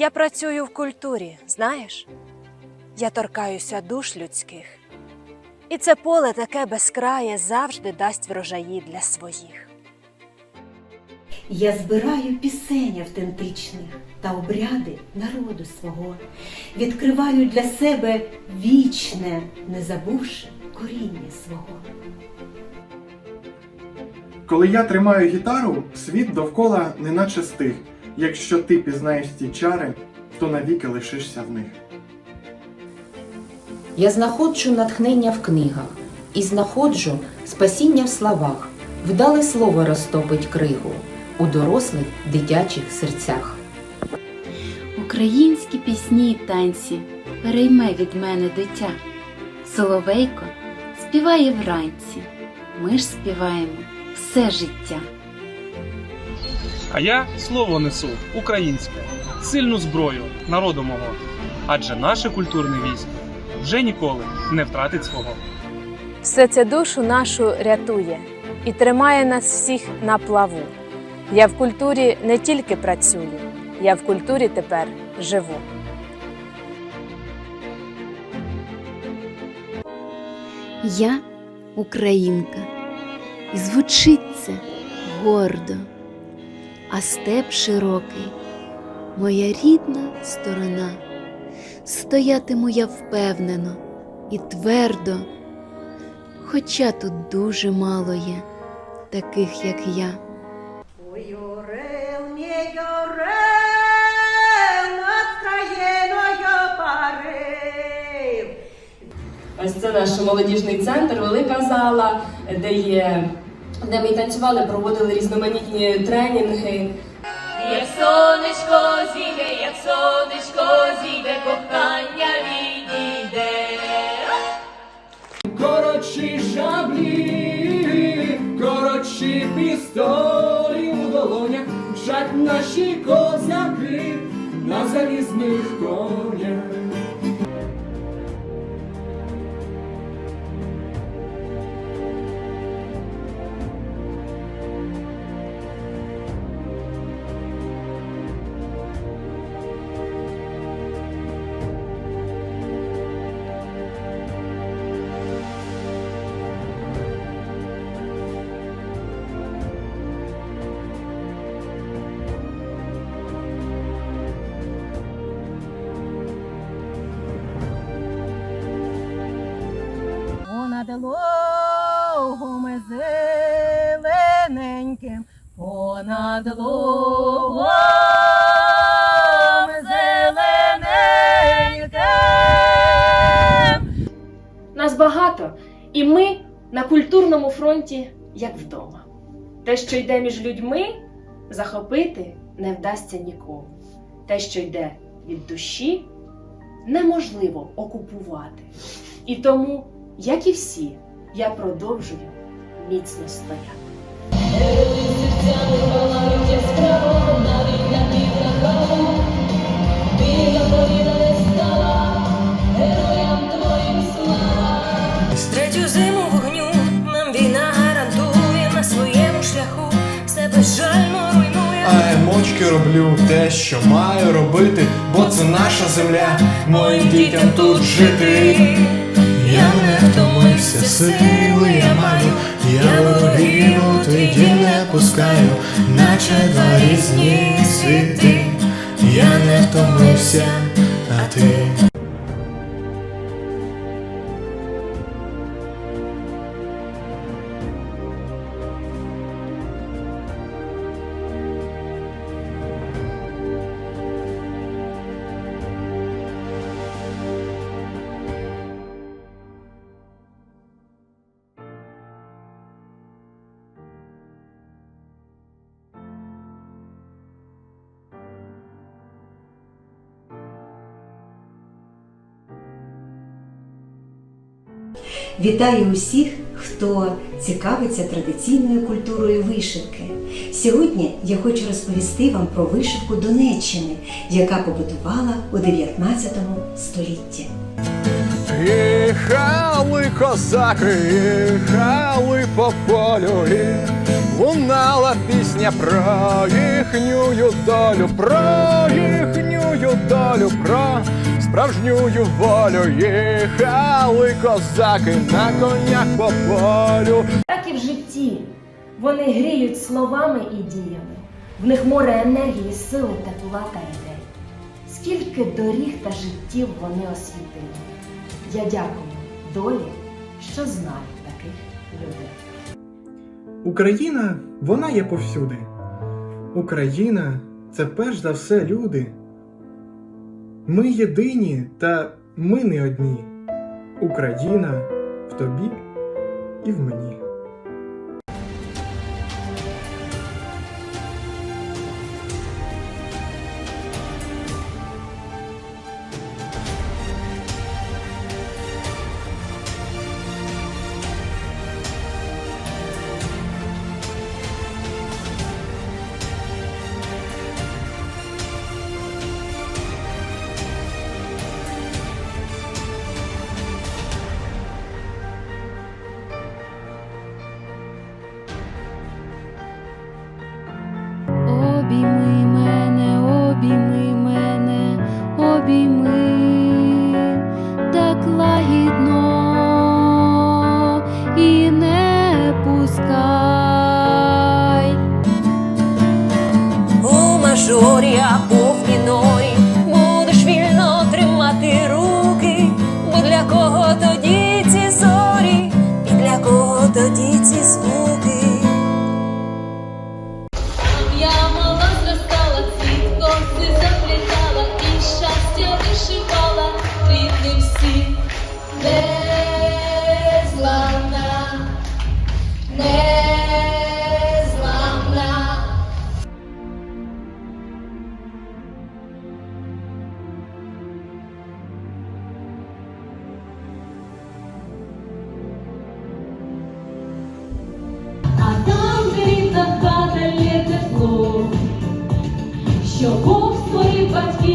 Я працюю в культурі, знаєш? Я торкаюся душ людських. І це поле таке безкрає завжди дасть врожаї для своїх. Я збираю пісень автентичних та обряди народу свого, відкриваю для себе вічне, не забувши коріння свого. Коли я тримаю гітару, світ довкола неначе стих. Якщо ти пізнаєш ці чари, то навіки лишишся в них. Я знаходжу натхнення в книгах і знаходжу спасіння в словах. Вдале слово розтопить кригу у дорослих дитячих серцях. Українські пісні й танці перейме від мене дитя. Соловейко співає вранці. Ми ж співаємо все життя. А я слово несу українське, сильну зброю народу мого. Адже наше культурне військо вже ніколи не втратить свого. Все це душу нашу рятує і тримає нас всіх на плаву. Я в культурі не тільки працюю, я в культурі тепер живу. Я українка, і звучить це гордо, а степ широкий, моя рідна сторона. Стоятиму я впевнено і твердо, хоча тут дуже мало є таких, як я. Ой, орел, мій орел, над країною парив. Ось це наш молодіжний центр, велика зала, де є. Де ми танцювали, проводили різноманітні тренінги. Як сонечко зійде, як сонечко зійде, кохання відійде. Коротші шаблі, коротші пістолі у долонях, мчать наші козаки на залізних конях. Зелененьким, понад лугом зелененьким. Нас багато, і ми на культурному фронті, як вдома. Те, що йде між людьми, захопити не вдасться нікому. Те, що йде від душі, неможливо окупувати. І тому, як і всі, я продовжую міцно стояти. Руйнує. А емочки роблю те, що маю робити, бо це наша земля, моїм дітям тут жити. Я не втомився, сили я маю, я ворогів тоді не пускаю, наче два різні світи. Я не втомився, а ти. Вітаю усіх, хто цікавиться традиційною культурою вишивки. Сьогодні я хочу розповісти вам про вишивку Донеччини, яка побудувала у 19 столітті. Їхали козаки, їхали по полю, і лунала пісня про їхню долю, про їхню долю, про справжню волю. Їхали козаки на конях по полю. Так і в житті. Вони гріють словами і діями. В них море енергії, сили, тепла та ідей. Скільки доріг та життів вони освітили. Я дякую долі, що знаю таких людей. Україна, вона є повсюди. Україна це перш за все люди. Ми єдині та ми не одні. Україна в тобі і в мені.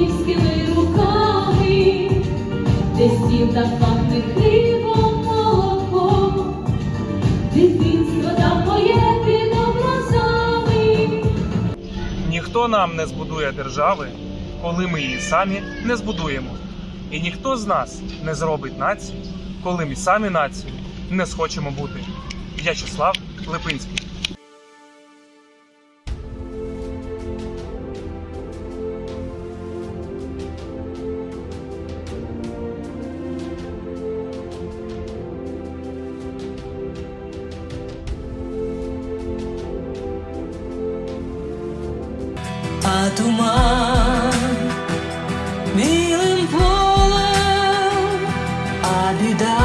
Батьківськими руками, де сів та пахне хлібом молоком, дитинство там поєти доброзами. Ніхто нам не збудує держави, коли ми її самі не збудуємо. І ніхто з нас не зробить націю, коли ми самі націю не схочемо бути. В'ячеслав Липинський. Туман білим полем, а біда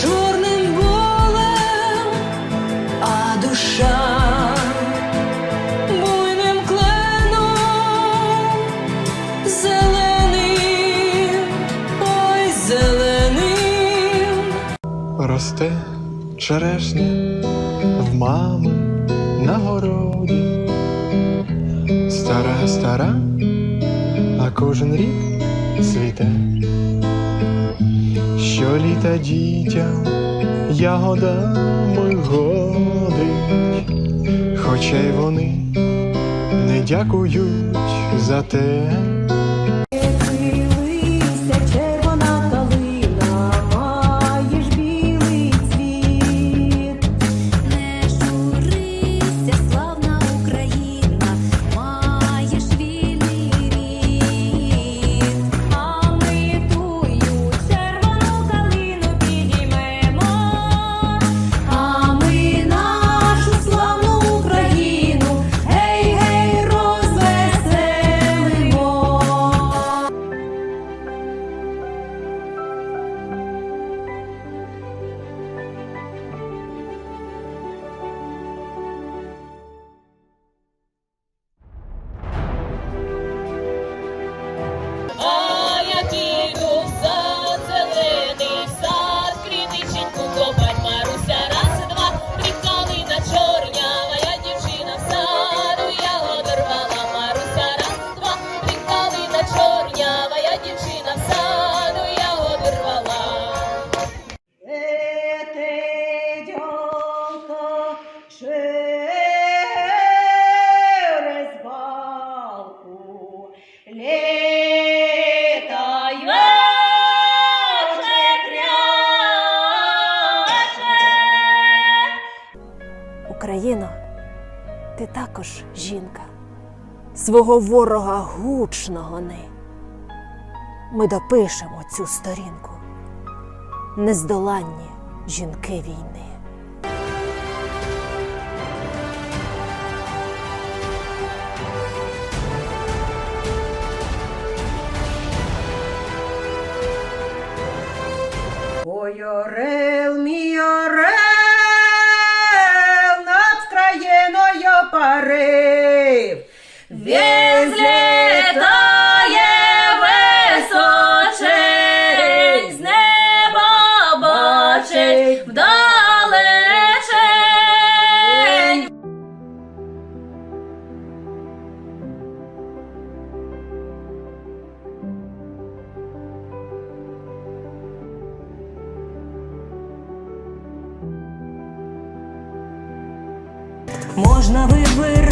чорним болем, а душа буйним кленом, зеленим, ой, зеленим. Росте черешня в мами на городі. Стара, стара, а кожен рік цвіте. Щоліта дітям ягодами годить, хоча й вони не дякують за те. Також жінка, свого ворога гучно гони. Ми допишемо цю сторінку, нездоланні жінки війни. Ой, країною парив. Можна вибирати